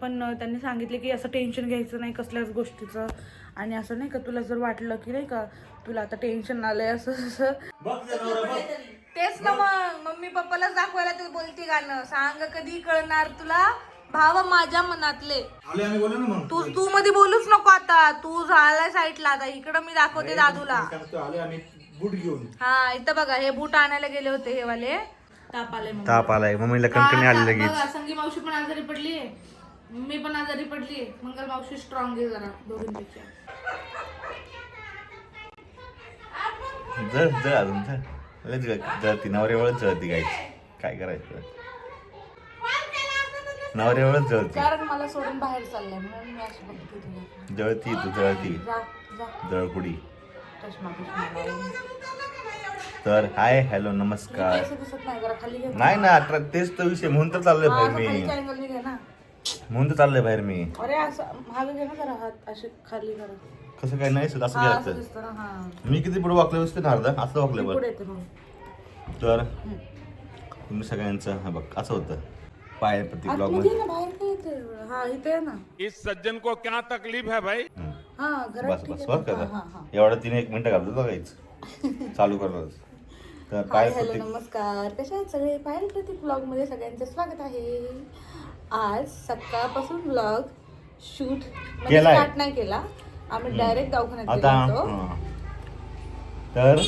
पण त्यांनी सांगितले की असं टेन्शन घ्यायचं नाही कसल्याच गोष्टीचं. आणि असं नाही का तुला जर वाटलं की नाही का तुला आता टेन्शन आलंय असं असं. तेच ना मग मम्मी पप्पालाच दाखवायला ते बोलती गाणं. सांग कधी कळणार तुला? भावा माझ्या मनातले. आले आम्ही बोललो ना मग. तू तू मध्ये बोलूच नको आता. तू झालाय साईडला आता. इकडं मी दाखवते दादूला. बूट घेऊन. हा इथं बघा हे बूट आणायला गेले होते हे वाले. ताप आले मग ताप आलाय. मम्मीला कणकणी आली लगेच. संगी मावशी पण आजारी पडली मी पण आजारी पडली. मंगल मावशी स्ट्रॉंग आहे जरा दोघींपेक्षा. जळ जळ अजून जळ. लय जळ जळती नवऱ्यावरच जळती गायची. काय करायचं? नवऱ्यावरच जळती कारण मला सोडून बाहेर चाललंय म्हणून मी अशी बघते तुला. जळती तू जळती. जा जा. जळकुडी. चष्मा बिष्मा लावून. तर हाय हॅलो नमस्कार. दिसत नाही जरा खाली घे. नाही ना अठरा तेच तर विषय म्हणून तर चाललोय असं मी. घे ना. म्हणून तर चाललोय बाहेर मी. अरे असं मागे घे ना जरा हात असे खाली जरा कसं काय नाही असं हा असं घ्यायचं दिसतं ना हा. मी किती पुढे वाकले असते ना अर्धा? असं वाकलं बरं. पुढे येते मग. तर? तुम्ही सगळ्यांचं हा बघ असं होतं. पाय प्रति ब्लॉग आतमध्ये मध्ये ये ना बाहेर काय येते. हा इथे आहे ना. इस सज्जन को क्या तकलीफ है भाई? हम्म. हा घरात बस ठीक बस आहे. बस? हा, हा, करा. एवढं तिने एक मिनिटं घालतो बघायचं चालू करणार तर हाय पाय हॅलो प्रत्येक नमस्कार. कशा आहेत सगळे? पायल प्रतीक ब्लॉगमध्ये सगळ्यांचं स्वागत आहे. आज सकाळपासून ब्लॉग शूट केलाय. स्टार्ट नाही केला. आम्ही डायरेक्ट दवाखान्यात आता गेलो होतो. हां. तर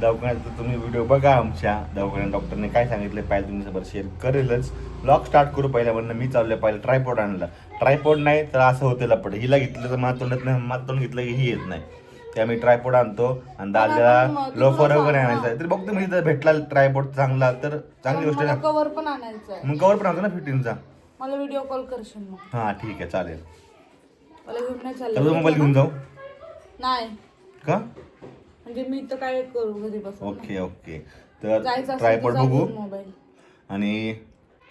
दवाखान्यात तुम्ही व्हिडिओ बघा आमच्या. दवाखान्यात डॉक्टरने काय सांगितलं पाहिजे तुम्ही सोबत शेअर करेलच. ब्लॉग स्टार्ट करू पहिल्या म्हणून मी चाललोय पहिलं ट्रायपॉड आणला. ट्रायपॉड नाही तर असं होते लपड. हिला घेतलं तर मला तोंडात नाही मला तोंड घेतलं की ही येत नाही. ते आम्ही ट्रायपॉड आणतो आणि पण दादाला तू लोफर वगैरे आणायचं आहे. तर बघतो मी इथं भेटला ट्रायपॉड चांगला तर चांगली गोष्ट आहे. ना कवर पण आणायचं आहे मग कवर पण आणतो ना फिफ्टीनचा मला व्हिडिओ कॉल करशील मग हां ठीक आहे चालेल. मला घेऊन नाही तर चाललं मोबाईल घेऊन जाऊ. नाही. का? म्हणजे मी तर काय करू घरी बसून? Okay okay. तर जायचं असेल तर ट्रायपॉड जा बघू. घेऊन मोबाईल आणि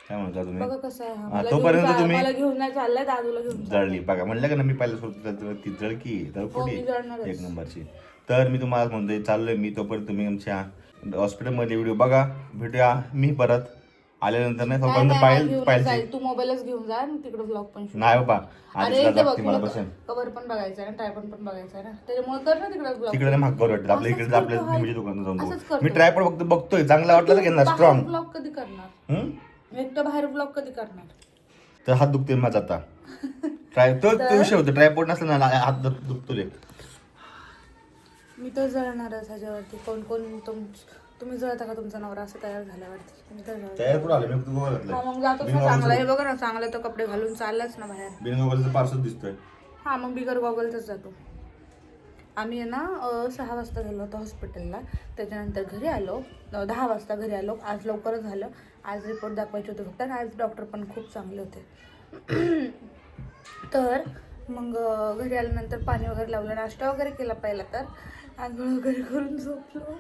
काय म्हणता तुम्ही? बघा कसं आहे. हा. हा, मला तोपर्यंत घेऊन जा- तुम्ही- मला घेऊन नाही चाललंय दादूला घेऊन जा. जळली. बघा म्हणलं का ना मी पहिल्या सुरुवातीला ती जळकी हो, जळकुडी मी जळणारच. एक नंबरची. तर मी तुम्हाला म्हणतोय चाललोय मी तोपर्यंत तुम्ही आमच्या हॉस्पिटलमध्ये व्हिडिओ बघा. भेटूया मी परत. आल्यानंतर नाही नाही, पाहिजे घेऊन पाहिजे जाईल. तू मोबाईलच घेऊन जा आणि तिकडे ब्लॉग पण shoot. नाही बाबा. अरे आधीच इथे बघ लागते मला कवर पण बघायचं आहे ना टायपॉड पण बघायचं आहे ना. त्याच्यामुळे कर ना तिकडे ब्लॉग तिकडे वाटतं. आपल्या असंच इकडे आपल्या करतो, नेहमीच्या दुकानात जाऊन असंच बघू. करतो. मी ट्रायपॉड फक्त बघतोय. चांगला वाटलं तर घेणार स्ट्रॉंग ब्लॉग कधी करणार? एकटं बाहेर ब्लॉग कधी करणार? तर हात दुखते माझा आता. ट्राय तो तो विषय होतो. ट्रायपॉड नसला ना हात दुख- दुखतो रे मी तर जळणारच ह्याच्यावरती. कोण कोण तुम तुम्ही जळता का तुमचा नवरा असं तयार झाल्यावरती? मी तर जळणार. तयार कुठं आलं? मी फक्त गोवा हा, घातलं मग जातोच ना चांगला. हे बघा. ना चांगले तर कपडे घालून चाललाच ना बाहेर. बिनगोवाचं पार्सल दिसतोय. हा मग बिगर गॉगलच जातो. आम्ही आहे ना अ, सहा वाजता गेलो होतो हॉस्पिटलला. त्याच्यानंतर घरी आलो. अ, दहा वाजता घरी आलो. आज लवकरच झालं. आज रिपोर्ट दाखवायचे होते फक्त. आणि आज डॉक्टर पण खूप चांगले होते. तर मग अ, घरी आल्यानंतर पाणी वगैरे लावलं. नाश्ता वगैरे केला पहिला तर. आंघोळ वगैरे करून झोपलो.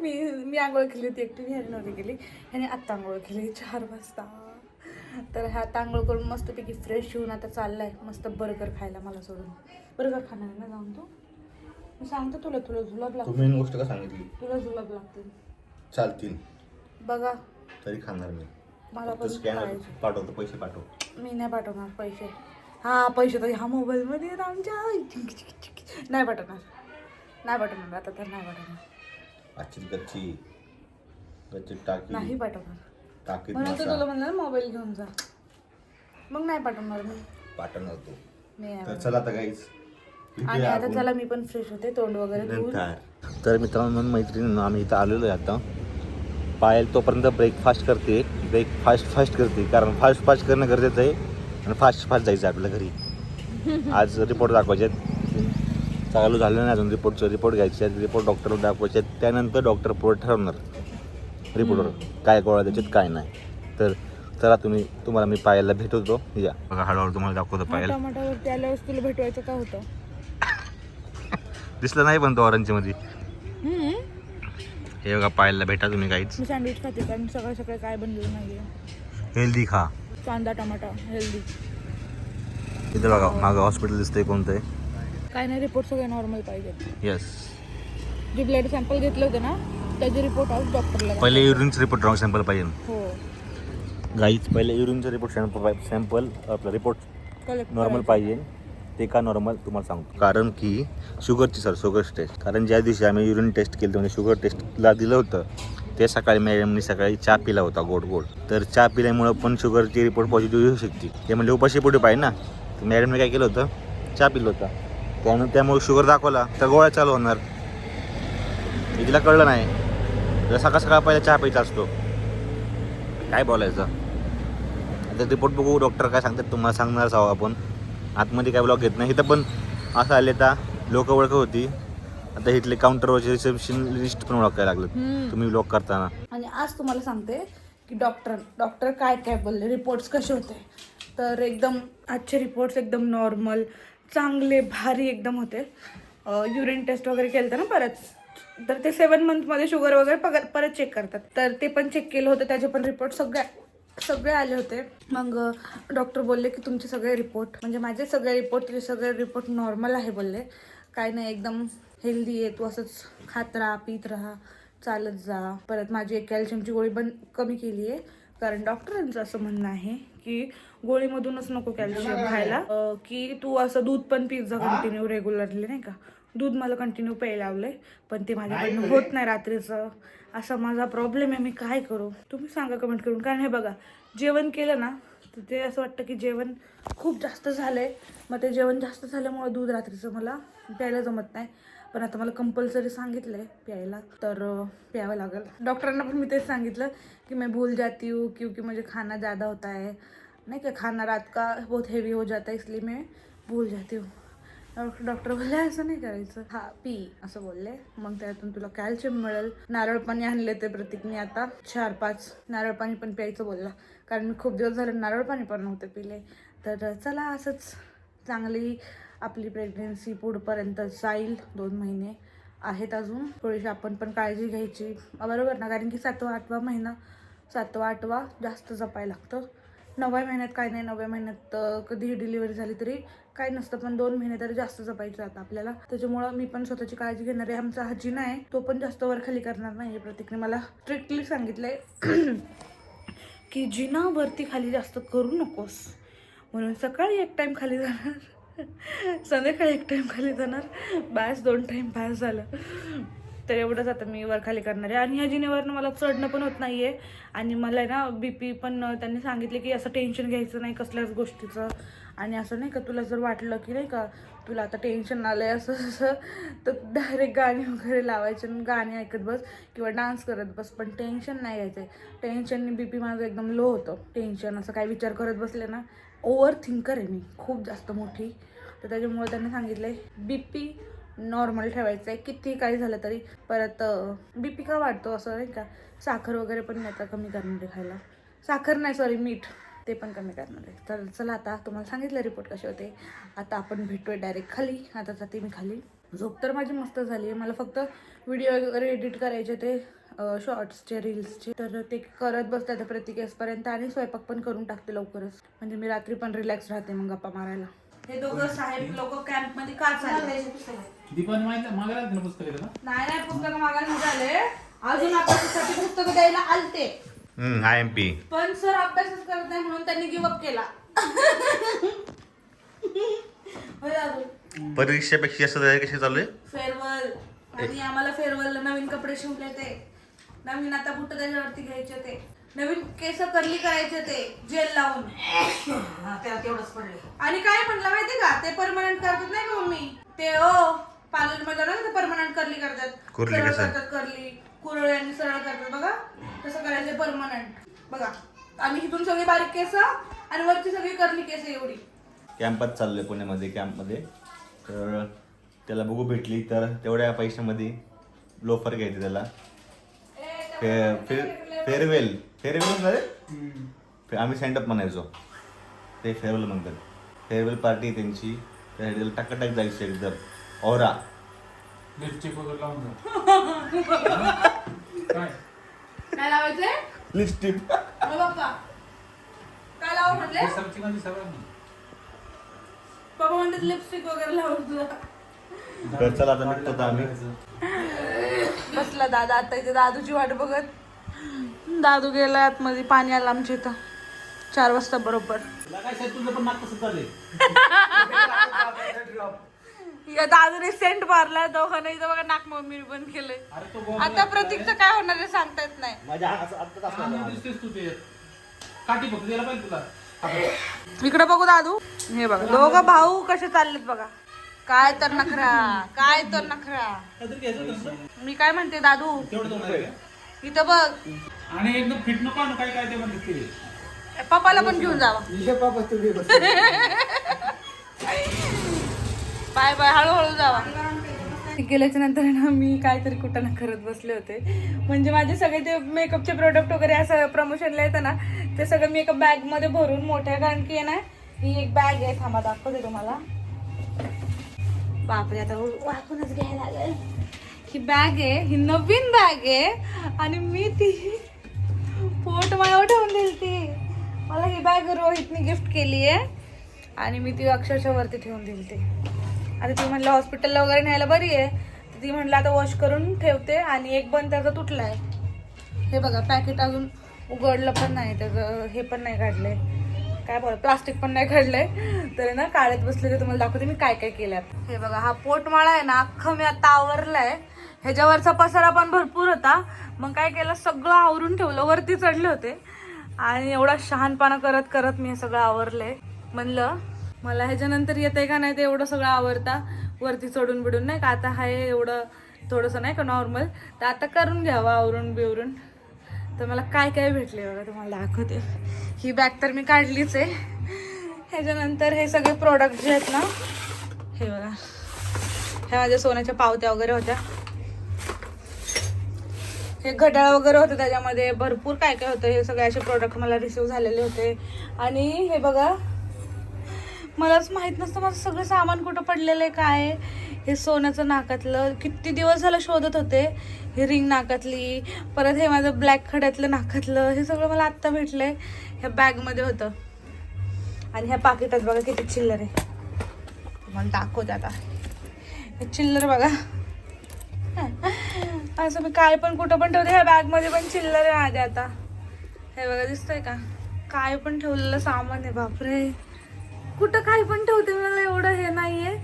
मी मी आंघोळ केली होती एकटी ह्याने नव्हती केली ह्याने आत्ता आंघोळ केली चार वाजता. तर ह्या आंघोळ करून मस्तपैकी फ्रेश होऊन आता चाललाय. मस्त बर्गर खायला मला सोडून. बर्गर खाणार आहे ना जाऊन तू? मी सांगतो तुला तुला जुलाब लागतो. तुम्ही गोष्ट का सांगितली? तुला जुलाब लागतील चालतील. बघा. तरी खाणार मी. मला पण स्कॅनर. पाठवतो पैसे पाठव. मी नाही पाठवणार पैसे. हा पैसे तर ह्या मोबाईलमध्ये आमच्या नाही पाठवणार. नाही पाठवणार आता तर नाही पाठवणार. आजची गच्ची गच्ची टाकी. नाही पाठवणार. टाकीत म्हणून तर मासा. तुला म्हणलं मोबाईल घेऊन जा. मग नाही पाठवणार मी. पाठवणार तू. मी तर चला आता काहीच आणि आता चला मी पण फ्रेश होते तोंड वगैरे धुवून. तर मित्रांनो मैत्रिणींनो आम्ही इथं आलेलो आहे आता. पायल तोपर्यंत ब्रेकफास्ट करते. ब्रेकफास्ट फास्ट करते कारण फास्ट फास्ट करणं गरजेचं आहे. आणि फास्ट फास्ट जायचं आहे आपल्या घरी. आज रिपोर्ट दाखवायचे आहेत. चालू झालं नाही अजून रिपोर्टचं रिपोर्ट घ्यायचे आहेत रिपोर्ट डॉक्टरला दाखवायचे आहेत त्यानंतर डॉक्टर पुढे ठरवणार रिपोर्टवर काय गोळा त्याच्यात काय नाही. तर चला तुम्ही तुम्हाला मी पायाला भेटवतो. या. बघा हळूहळू तुम्हाला दाखवतो पायल टमाटावरती आल्यावर तुला भेटवायचं का होतं? दिसलं नाही पण तो ऑरेंजमध्ये हे बघा पायाला भेटा तुम्ही काहीच. मी सँडविच खाते कारण सकाळी सकाळी काय बनलेलं नाही हेल्दी खा. कांदा टमाटा हेल्दी इथे बघा मागं हॉस्पिटल दिसतंय कोणतं आहे काय नाही रिपोर्ट सगळे नॉर्मल पाहिजेत येस जे ब्लड सॅम्पल घेतले होते ना त्याचे रिपोर्ट आज डॉक्टरला पहिले युरिनचे रिपोर्ट रॉंग सॅम्पल पाहिजे. हो. गाईच पहिले युरिनचा रिपोर्ट सॅम्पल सॅम्पल आपला रिपोर्ट नॉर्मल पाहिजे. ते का नॉर्मल तुम्हाला सांगतो. कारण की शुगरची सर शुगर टेस्ट कारण ज्या दिवशी आम्ही युरिन टेस्ट केलं म्हणजे शुगर टेस्टला दिलं होतं ते सकाळी मॅडमनी सकाळी चहा पिला होता गोड गोड. तर चहा पिल्यामुळं पण शुगरची रिपोर्ट पॉझिटिव्ह येऊ शकते. ते म्हणजे उपाशी पोटी पाहिजे ना. मॅडमने काय केलं होतं? चहा पिलं होतं. त्यानं त्यामुळे शुगर दाखवला तर गोळ्या चालू होणार. तिला कळलं नाही. तर सकाळ सकाळ पहिला चहा प्यायचा असतो. काय बोलायचं? आता रिपोर्ट बघू डॉक्टर काय सांगतात तुम्हाला सांगणारच आहो आपण. आतमध्ये काय ब्लॉक घेत नाही. इथं पण असं आले तर लोक ओळख होती. आता इथले काउंटरवरचे रिसेप्शन लिस्ट पण ओळखायला लागलं. तुम्ही ब्लॉक करताना. आणि आज तुम्हाला सांगते की डॉक्टर डॉक्टर काय काय बोलले रिपोर्ट्स कसे होते? तर एकदम आजचे रिपोर्ट्स एकदम नॉर्मल चांगले भारी एकदम होते. युरिन टेस्ट वगैरे केलं ना परत. तर ते सेवन मंथमध्ये शुगर वगैरे पगार परत चेक करतात. तर ते पण चेक केलं होतं त्याचे पण रिपोर्ट सगळ्या सगळे आले होते. मग डॉक्टर बोलले की तुमचे सगळे रिपोर्ट म्हणजे माझे सगळे रिपोर्ट तुझे सगळे रिपोर्ट नॉर्मल आहे बोलले. काय नाही एकदम हेल्दी आहे तू असंच खात राहा पित राहा चालत जा. परत माझी एक कॅल्शियमची गोळी पण कमी केली आहे. कारण डॉक्टरांचं असं म्हणणं आहे की गोळीमधूनच नको कॅल्शियम खायला. की तू असं दूध पण पिझ्झा कंटिन्यू रेग्युलरली नाही का? दूध मला कंटिन्यू प्यायला लावलंय पण ते माझ्याकडनं होत नाही रात्रीचं. असा माझा प्रॉब्लेम आहे मी काय करू? तुम्ही सांगा कमेंट करून. कारण हे बघा जेवण केलं ना तर ते असं वाटतं की जेवण खूप जास्त झालंय. मग ते जेवण जास्त झाल्यामुळं दूध रात्रीचं मला प्यायला जमत नाही. पण आता मला कंपल्सरी सांगितलं आहे प्यायला तर प्यावं लागेल. डॉक्टरांना पण मी तेच सांगितलं की मैं भूल जाती हूँ क्योंकि मुझे खाना ज़्यादा होता है. नहीं क्या खाना रात का बहुत हेवी हो जाता है इसलिए मैं भूल जाती हूँ. डॉक्टर डॉक्टर बोलले असं नाही करायचं. हा पी असं बोलले. मग त्यातून तुला कॅल्शियम मिळेल. नारळ पाणी आणले ते प्रतीकने आता. चार पाच नारळ पाणी पण प्यायचं बोलला. कारण मी खूप दिवस झाले नारळ पाणी पण नव्हते पिले. तर चला असंच. चांगली आपली प्रेग्नेन्सी पुढपर्यंत जाईल. दोन महिने आहेत अजून. थोडीशी आपण पण काळजी घ्यायची. बरोबर ना? कारण की सातवा आठवा महिना सातवा आठवा जास्त जपायला लागतं. नवव्या महिन्यात काय नाही. नवव्या महिन्यात कधीही डिलिव्हरी झाली तरी काय नसतं. पण दोन महिने तरी जास्त जपायचं आता आपल्याला. त्याच्यामुळं मी पण स्वतःची काळजी घेणार आहे. आमचा हा आहे. तो पण जास्त वर खाली करणार नाही प्रतीकने. मला स्ट्रिक्टली सांगितलंय की जिना वरती खाली जास्त करू नकोस. म्हणून सकाळी एक टाईम खाली जाणार. संध्याकाळी एक टाईम खाली जाणार. बॅस दोन टाईम पास झालं. तर एवढंच आता मी वर खाली करणार आहे. आणि ह्या जिनेवरनं मला चढणं पण होत नाही आहे आणि मला आहे ना बी पी पण त्यांनी सांगितले की असं टेन्शन घ्यायचं नाही कसल्याच गोष्टीचं. आणि असं नाही का तुला जर वाटलं की नाही का तुला आता टेन्शन आलं आहे असं असं तर डायरेक्ट गाणी वगैरे लावायचे आणि गाणी ऐकत बस किंवा डान्स करत बस. पण टेन्शन नाही घ्यायचं टेन्शनने बी पी माझं एकदम लो होतं. टेन्शन असं काही विचार करत बसले ना ओव्हर थिंकर आहे मी खूप जास्त मोठी. तर त्याच्यामुळे त्यांनी सांगितलं आहे बी पी नॉर्मल ठेवायचं आहे किती काही झालं तरी. परत बी पी का वाढतो असं नाही का साखर वगैरे पण नाही आता कमी करणार आहे खायला. साखर नाही सॉरी मीठ ते पण कमी करणार आहे. तर चला आता तुम्हाला सांगितलं रिपोर्ट कसे होते. आता आपण भेटूया डायरेक्ट खाली आता जाते मी खाली. झोप तर माझी मस्त झाली आहे मला फक्त व्हिडिओ वगैरे एडिट करायचे ते शॉर्ट्सचे रील्सचे तर ते करत बसते आता प्रतिकेसपर्यंत आणि स्वयंपाक पण करून टाकते लवकरच. म्हणजे मी रात्री पण रिलॅक्स राहते मग गप्पा मारायला. हे दोघं साहेब लोक कॅम्पमध्ये का चालले? दीपान माहिती मागायला ना पुस्तक नाही नाही पुस्तक मागायला झाले. अजून अभ्यासासाठी पुस्तक द्यायला आलते. I M P. पण सर अभ्यासच करत नाही म्हणून त्यांनी गिवअप केला. परीक्षेपेक्षा जास्त तयारी कशी चालू आहे? फेअरवेल आणि आम्हाला फेअरवेल नवीन कपडे शिवले ते नवीन आता बुट त्याच्यावरती घ्यायचे ते. नवीन केस कर्ली करायचे ते जेल लावून. तेवढंच पडले. आणि काय म्हणलं माहिती का? ते परमनंट करतात नाही का मम्मी? ते ओ पार्लरमध्ये ना ते परमनंट कर्ली करतात. कुर्ली सरळ कसं? करतात कर्ली कुरळे आणि सरळ करतात. बघा तसं करायचं परमनंट बघा आणि इथून सगळी बारीक केस आणि वरची सगळी कर्ली केस एवढी. कॅम्पात चाललोय पुण्यामध्ये कॅम्पमध्ये तर त्याला बघू भेटली तर तेवढ्या पैशामध्ये लोफर घ्यायचे त्याला. फेअरवेल. फेअरवेल रे? फे- आम्ही सँडअप म्हणायचो. ते फेअरवेल म्हणतात. फेअरवेल पार्टी आहे त्यांची. त्यासाठी टाकाटाक जायचं एकदम. औरा लिपस्टिक वगैरे लावून काय? काय लावायचंय? लिपस्टिक हो काय लावा म्हटले? सबची मध्ये सगळं नाही. पप्पा म्हणतात लिपस्टिक वगैरे लावून तर चला आता निघतो आता आम्ही. बसला दादा आता इथे दादूची वाट बघत. दादू गेला आतमध्ये पाणी आलं आमच्या इथं. चार वाजता बरोबर. या दादूने सेंट मारलाय दोघांना इथं बघा नाक मम्मी बंद केलंय. आता प्रतीकचं काय होणार आहे सांगता येत नाही. इकडे बघू दादू. हे बघा दोघं भाऊ कसे चाललेत बघा. काय तर नखरा काय तर नखरा. ना? मी काय म्हणते दादू? इथं बघ. आणि एकदम फिट नको आणू काय काय ते म्हणते पप्पाला पण घेऊन जावा. बाय बाय हळूहळू जावा. केल्याच्यानंतर ना मी काहीतरी कुठं ना करत बसले होते. म्हणजे माझे सगळे ते मेकअपचे प्रोडक्ट वगैरे असं प्रमोशनला येतं ना ते सगळं मेकअप बॅगमध्ये भरून मोठ्या कारण की आहे ना ही एक बॅग आहे. थांबा दाखवते तुम्हाला. बापरे आता वाकूनच घ्यायला लागेल. ही बॅग आहे ही नवीन बॅग आहे. आणि मी ती पोट मला ठेवून दिली ती. मला ही बॅग रोहितने गिफ्ट केली आहे. आणि मी ती अक्षरशः वरती ठेवून दिली ती. आता ती म्हणलं हॉस्पिटलला वगैरे न्यायला बरी आहे. तर ती म्हणलं आता वॉश करून ठेवते आणि एक बंद त्याचा तुटला आहे हे बघा पॅकेट अजून उघडलं पण नाही त्याचं हे पण नाही काढलं आहे काय बोल प्लास्टिक पण नाही घडलंय. तर ना काढत बसले ते तुम्हाला दाखवते मी काय काय केल्यात. हे बघा हा पोटमाळा आहे ना अख्खं मी आता आवरलाय. ह्याच्यावरचा पसारा पण भरपूर होता. मग काय केलं सगळं आवरून ठेवलं वरती चढले होते. आणि एवढा शहानपणा करत करत मी हे सगळं आवरलंय. म्हणलं मला ह्याच्यानंतर येतंय का नाही ते एवढं सगळं आवरता. वरती चढून बिडून नाही का? आता हाय एवढं थोडंसं नाही का नॉर्मल तर आता करून घ्यावं आवरून बिवरून तर मला काय काय भेटले बघा तुम्हाला दाखवते. ही बॅग तर मी काढलीच आहे. ह्याच्यानंतर हे सगळे प्रोडक्ट जे आहेत ना हे बघा. ह्या माझ्या सोन्याच्या पावत्या वगैरे होत्या. हे घड्याळ वगैरे होते त्याच्यामध्ये. भरपूर काय काय होतं. हे सगळे असे प्रोडक्ट मला रिसिव्ह झालेले होते. आणि हे बघा मलाच माहीत नसतं माझं सगळं सामान कुठं पडलेलं आहे काय हे सोन्याचं नाकातलं किती दिवस झालं शोधत होते. हे रिंग नाकातली परत हे माझं ब्लॅक खड्यातलं नाकातलं हे सगळं मला आत्ता भेटलंय. ह्या बॅगमध्ये होतं. आणि ह्या पाकिटात बघा किती चिल्लर आहे. तुम्हाला दाखवते आता. हे चिल्लर बघा. असं मी काय पण कुठं पण ठेवते ह्या बॅगमध्ये पण चिल्लर आहे माझ्या आता. हे बघा दिसतंय का? काय पण ठेवलेलं सामान आहे बापरे. कुठं काय पण ठेवते मला एवढं हे नाहीये.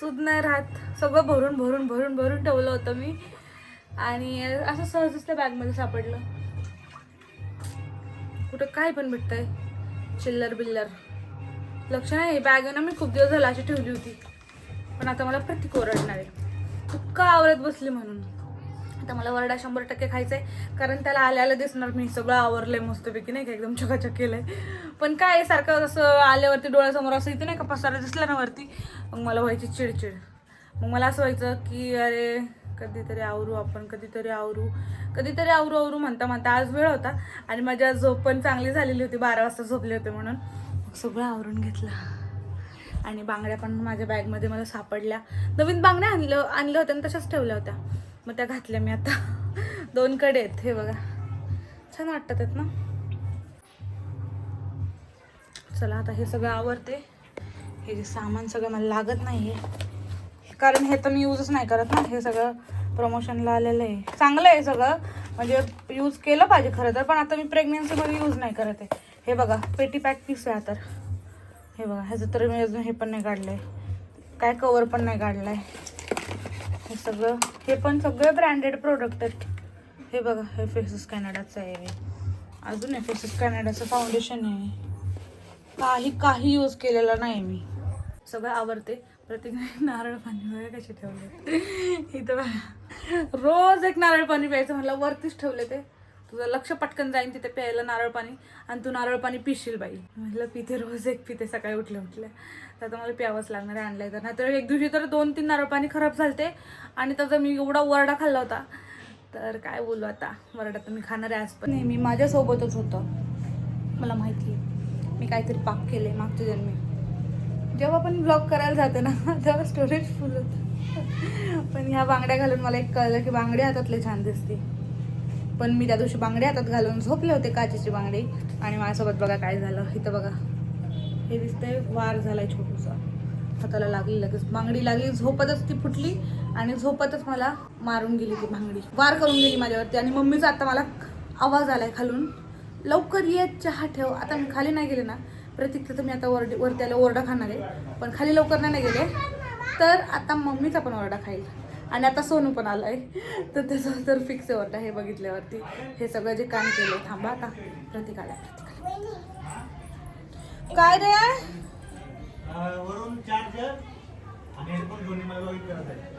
सुद नाही राहत. सगळं भरून भरून भरून भरून ठेवलं होतं मी. आणि असं सहजच त्या बॅगमध्ये सापडलं. कुठं काय पण भेटतंय. चिल्लर बिल्लर. लक्ष नाही बॅग ना मी खूप दिवस झाला अशी ठेवली होती. पण आता मला प्रत्येक ओरडणार आहे. तू का आवरत बसली म्हणून. आता मला वरडा शंभर टक्के खायचा आहे कारण त्याला आल्याला दिसणार मी सगळं आवरलंय मस्तपैकी नाही का? एकदम चकाचक केलंय पण काय आहे, सारखं असं आल्यावरती डोळ्यासमोर असं इथे नाही का पसारा दिसला ना वरती. मग मला व्हायची चिडचिड. मग मला असं व्हायचं की अरे कधीतरी आवरू आपण कधीतरी आवरू. कधीतरी आवरू आवरू म्हणता म्हणता आज वेळ होता. आणि माझ्या झोप पण चांगली झालेली होती. बारा वाजता झोपले होते म्हणून. मग सगळं आवरून घेतलं. आणि बांगड्या पण माझ्या बॅगमध्ये मला सापडल्या. नवीन बांगड्या आणलं आणल्या होत्या आणि तशाच ठेवल्या होत्या. मग त्या घातल्या मी आता. दोन कडे आहेत हे बघा. छान वाटतात आहेत ना? चला आता हे सगळं आवडते हे जे सामान सगळं मला लागत नाही आहे कारण हे तर मी यूजच नाही करत ना. हे सगळं प्रमोशनला आलेलं आहे. चांगलं आहे सगळं. म्हणजे यूज केलं पाहिजे खरं तर पण आता मी प्रेग्नेन्सीमध्ये यूज नाही करत आहे. हे बघा पेटी पॅक पीस आहे तर. हे बघा ह्याचं तर मी अजून हे पण नाही काढलं आहे काय कवर पण नाही काढलं आहे हे सगळं हे पण सगळे ब्रँडेड प्रोडक्ट आहेत. हे बघा हे फेसेस कॅनडाचं आहे अजून आहे फेसेस कॅनडाचं फाउंडेशन आहे. काही काही यूज केलेला नाही मी. सगळं आवडते प्रत्येक नारळ पाणी वगैरे कसे ठेवले इथं बघा. रोज एक नारळ पाणी प्यायचं म्हटलं वरतीच ठेवले ते. तुझं लक्ष पटकन जाईन तिथे प्यायला नारळ पाणी. आणि तू नारळ पाणी पिशील बाई. म्हटलं पिते रोज एक पिते सकाळी उठले उठले तर आता मला प्यावंच लागणार आहे आणलं तर. नाहीतर एक दिवशी तर दोन तीन नारळ पाणी खराब झालते. आणि त्याचा मी एवढा वरडा खाल्ला होता. तर काय बोलू आता? वरडा तर मी खाणार आहे आज पण. नेहमी माझ्यासोबतच होतं. मला माहिती आहे. मी काहीतरी पाप केले मागच्या जन्मी. जेव्हा पण ब्लॉग करायला जातो ना तेव्हा स्टोरेज फुल होतं. पण ह्या बांगड्या घालून मला एक कळलं की बांगड्या हातातले छान दिसते. पण मी त्या दिवशी बांगड्या हातात घालून झोपले होते काचेची बांगडी. आणि माझ्यासोबत बघा काय झालं. इथं बघा. हे दिसतंय वार झालाय छोटूसा. हाताला लागली लगेच बांगडी लागली. झोपतच ती फुटली आणि झोपतच मला मारून गेली ती बांगडी. वार करून गेली माझ्यावरती. आणि मम्मीचा आता मला आवाज आलाय खालून. लवकर ये चहा ठेव. आता मी खाली नाही गेले ना. प्रतीकचं तर मी आता वर वरती आलं ओरडा खाणार आहे. पण खाली लवकर नाही गेले. तर आता मम्मीचा पण ओरडा खाईल. आणि आता सोनू पण आलाय. तर त्याचा तर फिक्स आहे ओरडा हे बघितल्यावरती. हे सगळं जे काम केलं थांबा आता. प्रतीक आलाय प्रतीक. काय रे? वरून चार्जर आणि हेडफोन घेऊन ये, मला लॉगिन करत आहे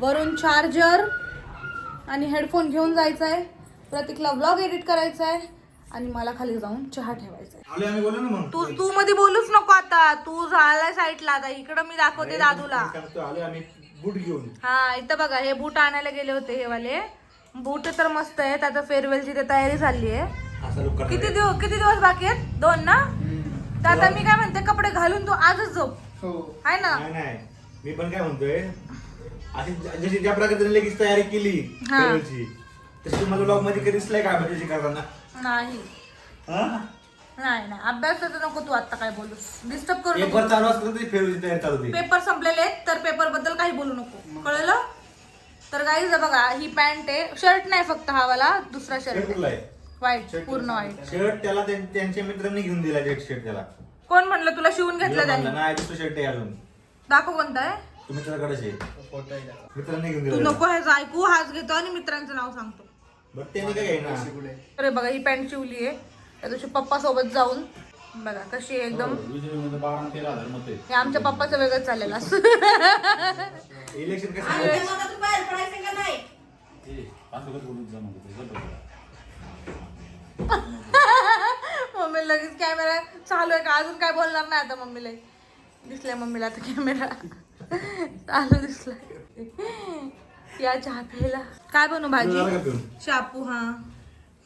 वरून चार्जर आणि हेडफोन घेऊन जायचा आहे प्रतीकला ब्लॉग एडिट करायचा आहे आणि मला खाली जाऊन चहा ठेवायचा आहे आलोय आम्ही बोलू ना मग. तू तू मध्ये बोलूच नको आता. तू झालाय साईडला आता. इकडं मी दाखवते दादूला. सांगतो आम्ही बूट घेऊन. हा इथं बघा हे बूट आणायला गेले होते हे वाले. बूट तर मस्त आहेत. आता फेअरवेलची ते तयारी झाली आहे. असा लुक करणार किती आहे. दिवस किती दिवस बाकी आहेत? दोन ना? तर आता मी काय म्हणते कपडे घालून तू आजच झोप. आहे ना? नाही नाही. मी पण काय म्हणतोय अशी ज- जशी ज्या प्रकारे लगेच तयारी केली हा. फेअरवेलची, तशी तुम्हाला ब्लॉगमध्ये कधी दिसलाय का म्हणजे करताना नाही. हा? नाही नाही. अभ्यासाचं नको तू आता काय बोलूस. डिस्टर्ब करू नको. वर चालू असतं तरी फेअरवेलची तयारी चालू होती पेपर संपलेले आहेत तर पेपरबद्दल काही बोलू नको. कळलं? तर गाईज बघा ही पॅन्ट आहे. शर्ट नाही फक्त हा वाला दुसरा शर्ट शर्ट कुठला आहे. व्हाईट पूर्ण व्हाईट शर्ट त्याला त्यां- त्यांच्या मित्रांनी घेऊन दिला रेड शर्ट त्याला. कोण म्हणलं तुला शिवून घेतलं म्हणलं, त्यांनी? नाही दुसरं शर्ट आहे अजून. दाखव कोणता आहे? तू मित्राकडेच आहे. मित्रांनी घेऊन तू दिला. नको ह्याचं ऐकू हाच घेतो आणि मित्रांचं नाव सांगतो. बट त्याने काय घेईना अरे बघा ही पॅन्ट शिवली आहे. त्या दिवशी पप्पा सोबत जाऊन बघा कशी आहे एकदम. हजार मत. हे आमच्या पप्पाचं वेगळं चाललेलं मम्मी लगेच कॅमेरा चालू आहे का? अजून काय बोलणार नाही आता मम्मीला दिसलाय मम्मीला आता कॅमेरा चालू दिसलाय. या चहा प्यायला. काय का भाजी? शापू हा.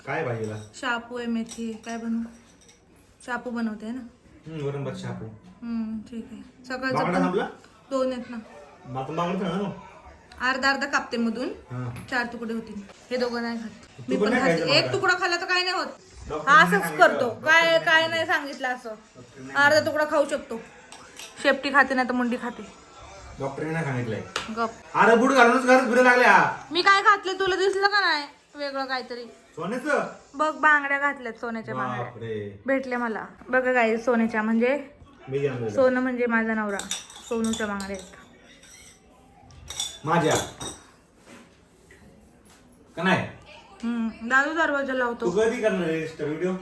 काय भाजीला शापू आहे मेथी आहे. काय बनवू? शापू बनवते ना? हम्म, वरण भात शापू. हम्म ठीक आहे. सकाळचं बांगडा पण दोन आहेत ना. मग आता बांगडा खाणार ना अर्धा अर्धा कापते मधून. हा. चार तुकडे होतील. हे दोघं नाही खात. तू मी पण पण नाही खाते. खायचं एक मला. तुकडा खाल्ला तर काय नाही होत. डॉक्टरने हा असंच सांगितलं. करतो. काय काय नाही सांगितलं असं. अर्धा तुकडा खाऊ शकतो. शेपटी खाते नाही तर मुंडी खाते. डॉक्टरने नाही सांगितलंय. गप. अरे बूट घालूनच घरात फिरायला लागल्या. मी काय घातले तुला दिसलं का नाही? वेगळं काहीतरी. सोन्याचं? बग बांगड्या घातल्यात सोन्याच्या बांगड्या. बापरे. भेटले मला. बघा काय सोन्याच्या म्हणजे मी घेऊन गेलो. सोनं म्हणजे माझा नवरा. सोनूच्या बांगड्या आहेत. माझ्या. का नाही? हम्म, दादू दरवाजा लावतो. तू कधी करणार व्हिडिओ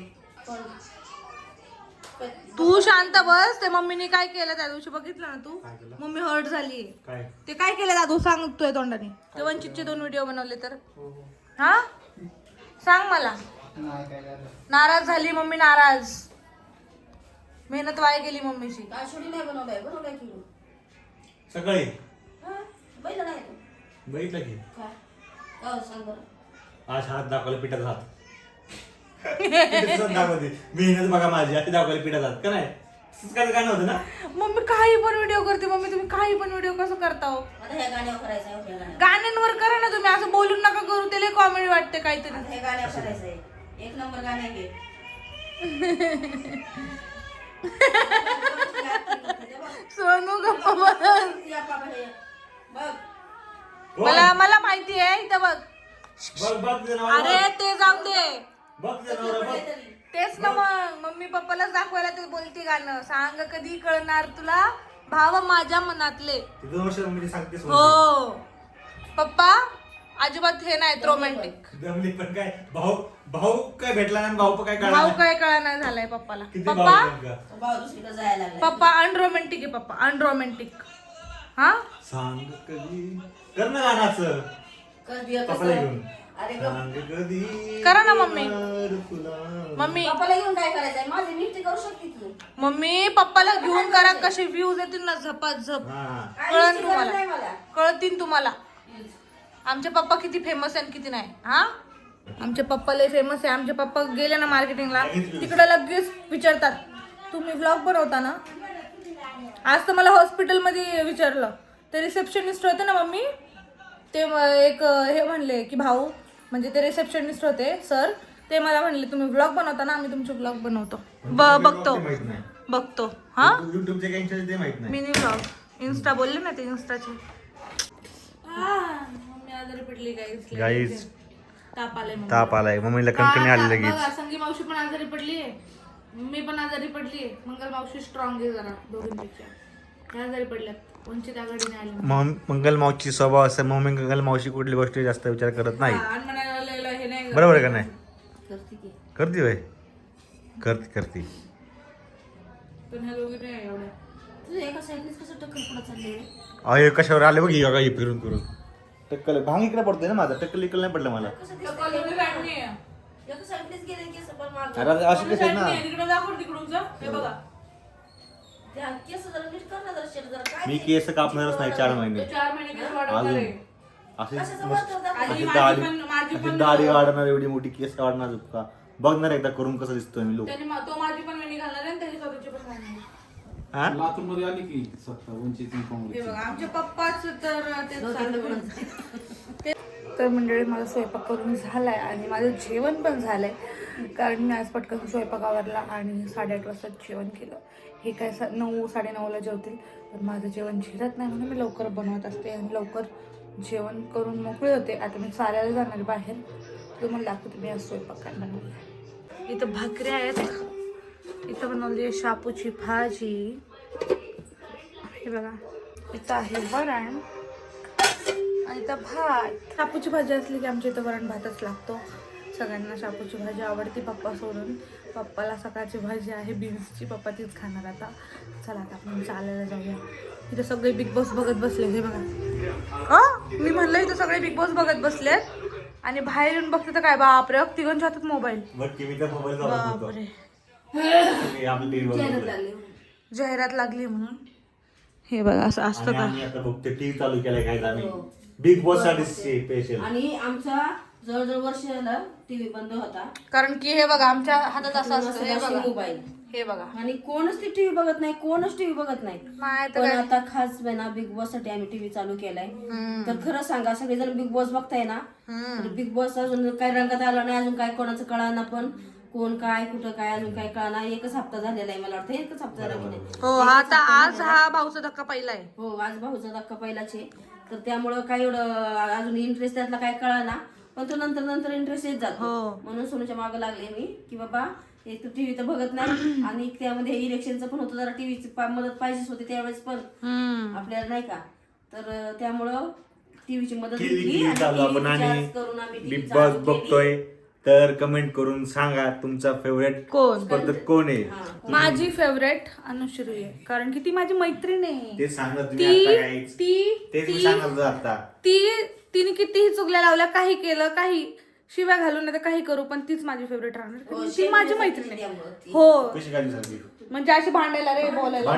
तू शांत बस. ते मम्मीने काय केलं त्या दिवशी बघितलं ना तू? काय केलं? मम्मी हर्ट झाली काय? ते काय केलं दादू? सांगतोय तोंडाने. ते वंचितचे दोन व्हिडिओ बनवले तर. हा? सांग मला. नाराज झाली मम्मी नाराज. मेहनत वाया गेली मम्मीची. काशुडी नाही बनवलाय बनवलाय की सकाळी? हा? बैल नाही तू. बघितलं की? काय काय हो, सांग बरं. आज हात दाखवला पिठात हात. पिठाचा हात दाखवते. मेहनत बघा माझी अशी दाखवली पिठात हात का नाही? तसंच काय गाणं होतं ना? मम्मी काही पण व्हिडिओ करते मम्मी तुम्ही काही पण व्हिडिओ कसं करता हो? आता ह्या गाण्यावर करायचं आहे ह्या गाण्यावर गाण्यांवर करा ना तुम्ही असं बोलून नका करू त्याला कॉमेडी वाटते काहीतरी. आता हे गाण्यावर करायचं आहे एक नंबर गाणे सोनू गप्पा बस या बाबा हे. बघ. हो. मला मला माहिती आहे इथं बघ. बघ बघ तुझं नाव अरे ते जाऊ दे. बघ तुझं नवरा बघ. तरी. तेच ना मग. पप्पालाच दाखवायला ते बोलती गाणं. सांग कधी कळणार तुला? भाव माझ्या मनातले. ती दोन वर्ष म्हणजे सांगतेस हो. पप्पा अजिबात हे नाही रोमॅन्टिक दमली पण काय भाऊ भाऊ काय भेटला नाही भाऊ पण काय कळला भाऊ नाही. काय कळणार झालाय पप्पाला. किती भाऊ पप्पा आहेत नेमका? तो भाऊ दुसरीकडे जायला लागला. पप्पा अनरोमॅन्टिक आहे पप्पा अनरोमॅन्टिक हा? सांग कधी? कर ना गाण्याचं. पप्पाला घेऊन. कधी करा ना मम्मी. मम्मी. पप्पाला घेऊन काय करायचंय? माझी मिष्टी करू शकते तू मम्मी पप्पाला घेऊन करा. कसे व्ह्यूज येतील ना झप. हा. गरज नाही तुम्हाला. मला. कळतील तुम्हाला. आमचे पप्पा किती फेमस आहे आणि किती नाही. हा? आमचे पप्पा लय फेमस आहे. आमचे पप्पा गेले ना मार्केटिंगला तिकडे लगेच विचारतात. तुम्ही ब्लॉग बनवता ना? आज तर मला हॉस्पिटलमध्ये विचारलं. ते रिसेप्शनिस्ट होते ना मम्मी? ते म- एक हे म्हणले की भाऊ म्हणजे ते रिसेप्शनिस्ट होते सर ते मला म्हणले तुम्ही ब्लॉग बनवता ना आम्ही तुमचे ब्लॉग बनवतो. ब बघतो. बघतो. हा? युट्यूबचे काही इंस्टाचे ते माहीत नाही. मिनी ब्लॉग इन्स्टा बोलले ना ते इन्स्टाचे मम्मी आजारी पडली गाईज ताप आलाय मम्मीला. ताप आलाय. मम्मीला कणकणी आली बघा, लगेच. संगी मावशी पण आजारी पडली मी पण आजारी पडली मंगल मावशी स्ट्रॉंग आहे जरा दोघींपेक्षा. आजारी पडल्यात. वंचित आघाडीने आली मग मंगल मावशी स्वभाव असं मम्मी मंगल मावशी कुठली गोष्टी जास्त विचार करत नाही. आणि म्हणायला लागलेलं हे नाही बरोबर आहे का नाही? करते की. करते वय करते करते. पण ह्या दोघी नाही एवढ्या. तुझं एका साईडनेच कसं टक्कर पुढे चालले अय कशावर आले बघ हे फिरून फिरून. टक्कल भांग इकडे पडतोय ना माझा. टक्कल इकडे नाही पडलं मला. टक्कल एवढी वाढली आहे. एका साईडनेच गेले केस पण माग. अरे अशी ना? वाढली आहे. तिकडे दाखव तिकडून जा. हे बघा. त्या केस जरा नीट कर ना जरा शेट जरा. काय मी केस कापणारच नाही चार महिने. तो चार महिने केस वाढवणार अजून. अशी कशाचं मस्त अशी माझी दाढी पण- माझी अशी पण- दाढी वाढणार एवढी मोठी केस वाढणार का बघणार एकदा करून कसं दिसतोय मी लोक त्याने मा- तो माझी पण वेणी घालणार आहे आणि त्याची स्वतःची पण घालणार आहे. हा? लातूरमध्ये आली की सत्ता वंचित हे काँग्रेस बघा आमचे पप्पाच तर ते मंडळी मला स्वयंपाक करून झालाय आणि माझं जेवण पण झालंय. कारण मी आज पटकन स्वयंपाक आवरला आणि साडेआठ वाजता जेवण केलं. हे काय सा नऊ साडेनऊला जेवतील. पण माझं जेवण झिरत नाही म्हणून मी लवकर बनवत असते आणि लवकर जेवण करून मोकळे होते. आता मी साऱ्याला जाणार बाहेर. तुम्हाला दाखवते मी आज स्वयंपाक काय बनवलं इथं भाकऱ्या आहेत. इथं बनवली आहे शापूची भाजी. हे बघा. इथं आहे वरण. आणि इथं भात. शापूची भाजी असली की आमच्या इथं वरण भातच लागतो. सगळ्यांना शापूची भाजी आवडते पप्पा सोडून. पप्पाला सकाळची भाजी आहे बीन्सची पप्पा तीच खाणार आता. चला आता आपण चालायला जाऊया. इथं सगळे बिग बॉस बघत बसले हे बघा. अ? मी म्हणलं इथं सगळे बिग बॉस बघत बसलेत. आणि बाहेर येऊन बघते तर काय बापरे तिघांच्या हातात मोबाईल बापरे. जाहिरात लागली म्हणून. हे बघा असं असतं का? आम्ही आता बघतो टीव्ही चालू केलाय काय आम्ही. हो. बिग बॉससाठी स्पेशल आणि आमचा जवळजवळ वर्ष झालं टीव्ही बंद होता. कारण की हे बघा आमच्या हातात असं असतं हे बघा. मोबाईल हे बघा. आणि कोणच ती टीव्ही बघत नाही कोणच टीव्ही बघत नाही. नाही तर पण काय? आता खास ना बिग बॉससाठी आम्ही टीव्ही चालू केलाय. तर खरं सांगा सगळेजण बिग बॉस बघताय ना? तर बिग बॉस अजून काही रंगात आला नाही अजून काय कोणाचं कळाना पण कोण काय कुठं काय अजून काय कळाना एकच हप्ता झालेला आहे मला वाटतं एकच हप्ता झाला की नाही. हो आता आज हा भाऊचा धक्का पहिला आहे. हो आज भाऊचा धक्का पहिलाच आहे. तर त्यामुळं काय एवढं अजून इंटरेस्ट त्यातला काय कळाना पण तो नंतर नंतर इंटरेस्ट येत जातो. हो. म्हणून सोनूच्या मागे लागले मी की बाबा एक तर टीव्ही तर बघत नाही. आणि त्यामध्ये इलेक्शनचं पण होतं जरा टीव्हीची मदत पाहिजेच होती त्यावेळेस पण. आपल्याला नाही का? तर अं, त्यामुळं टीव्हीची मदत केली घेतली टीव्ही आणि चालू TV आपण आणि recharge करून आम्ही TV बिग चालू बॉस केली. बघतोय. तर कमेंट करून सांगा तुमचा फेवरेट कोण? स्पर्धक कोण आहे? हा. माझी फेवरेट अनुश्री आहे. कारण की ती माझी मैत्रीण आहे. ते सांगा तुम्ही आता ती काहीच ती तेच मी ती सांगत होतो आता. ती तिने कितीही चुकल्या लावल्या काही केलं काही शिव्या घालून नाही तर काही करू पण तीच माझी फेवरेट राहणार. हो, ती माझी मैत्रीण आहे. हो. कशी काय दिसत म्हणजे अशी भांडायला रे बोलायला.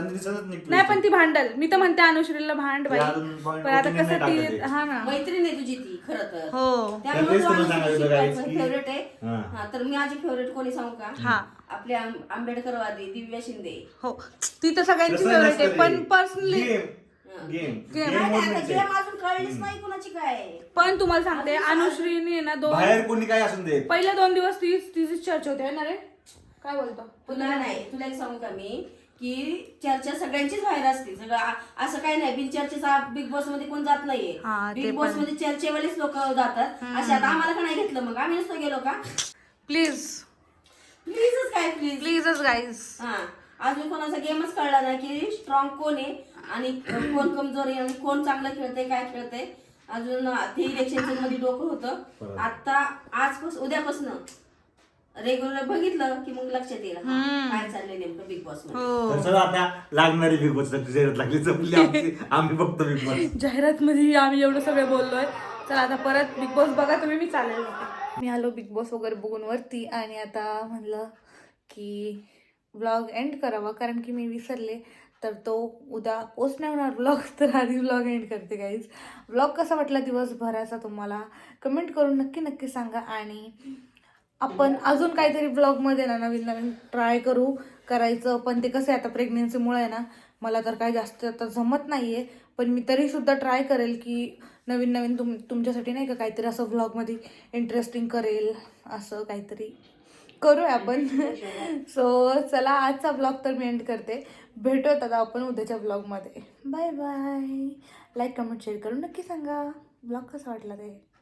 दिसतच नाही नाही पण ती भांडल. मी तर म्हणते अनुश्रीला भांड बाई. पण आता opinion कसं नाही ती हा ना. मैत्रीण आहे तुझी ती खरं तर. हो. तर तेच तुम्हाला सांगायचं होतं guys की- फेवरेट आहे. हा. हा तर मी माझी फेवरेट कोणी सांगू का? हा. आपले आं- आंबेडकरवादी दिव्या शिंदे. हो. ती तर सगळ्यांची फेवरेट आहे पण पर्सनली Game. नाही, आता अजून कळलीच नाही कुणाची काय. पण तुम्हाला सांगते अनुश्रीने ना दोन बाहेर कोणी काय असून दे. पहिल्या दोन दिवस ती तिची चर्चा होते है ना रे? काय बोलतो? तुला नाही तुला एक सांगू का मी? की चर्चा सगळ्यांचीच बाहेर असते. सगळं आ- असं काही नाही बिन चर्चेचा बिग बॉसमध्ये कोण जात नाहीये. हा, ते बिग बॉसमध्ये चर्चेवालेच लोक जातात. असे आता आम्हाला का नाही घेतलं मग? आम्ही नसतो गेलो का? प्लीज प्लीजच काय प्लीज प्लीजच गाईज हा. अजून कोणाचा गेमच कळला नाही की स्ट्रॉंग कोण आहे आणि कोण कमजोर आहे आणि कोण चांगलं खेळतंय काय खेळतंय. अजून ते इलेक्शनमध्ये डोकं होतं. आता आजपासून उद्यापासून रेग्युलर बघितलं की मग लक्षात येईल. हा, काय चाललंय नेमकं बिग बॉसमध्ये. हो. तर चला आता लागणारी बिग बॉस जाहिरात लागली आमची. आम्ही बघतो बिग बॉस जाहिरात मध्ये आम्ही एवढं सगळं बोललोय. चला आता परत बिग बॉस बघा तुम्ही मी चालेल. मी आलो बिग बॉस वगैरे बघून वरती आणि आता म्हणलं की व्लॉग एंड करावा कारण की मी विसरले. तर तो उद्या पोस्ट नाही होणार व्लॉग तर आधी व्लॉग एंड करते गाईज व्लॉग कसा वाटला दिवसभराचा तुम्हाला? कमेंट करून नक्की नक्की सांगा. आणि आपण अजून काहीतरी ब्लॉगमध्ये ना नवीन नवीन ट्राय करू करायचं. पण ते कसं आहे आता प्रेग्नेन्सीमुळे आहे ना मला तर काही जास्त आता जमत नाही आहे पण मी तरीसुद्धा ट्राय करेल की नवीन नवीन तुम तुमच्यासाठी नाही का काहीतरी असं व्लॉगमध्ये इंटरेस्टिंग करेल असं काहीतरी. करूया आपण. सो चला आजचा ब्लॉग तर मी एंड करते. भेटूयात आता आपण उद्याच्या ब्लॉगमध्ये bye bye like comment share करून नक्की सांगा. ब्लॉग कसा वाटला ते?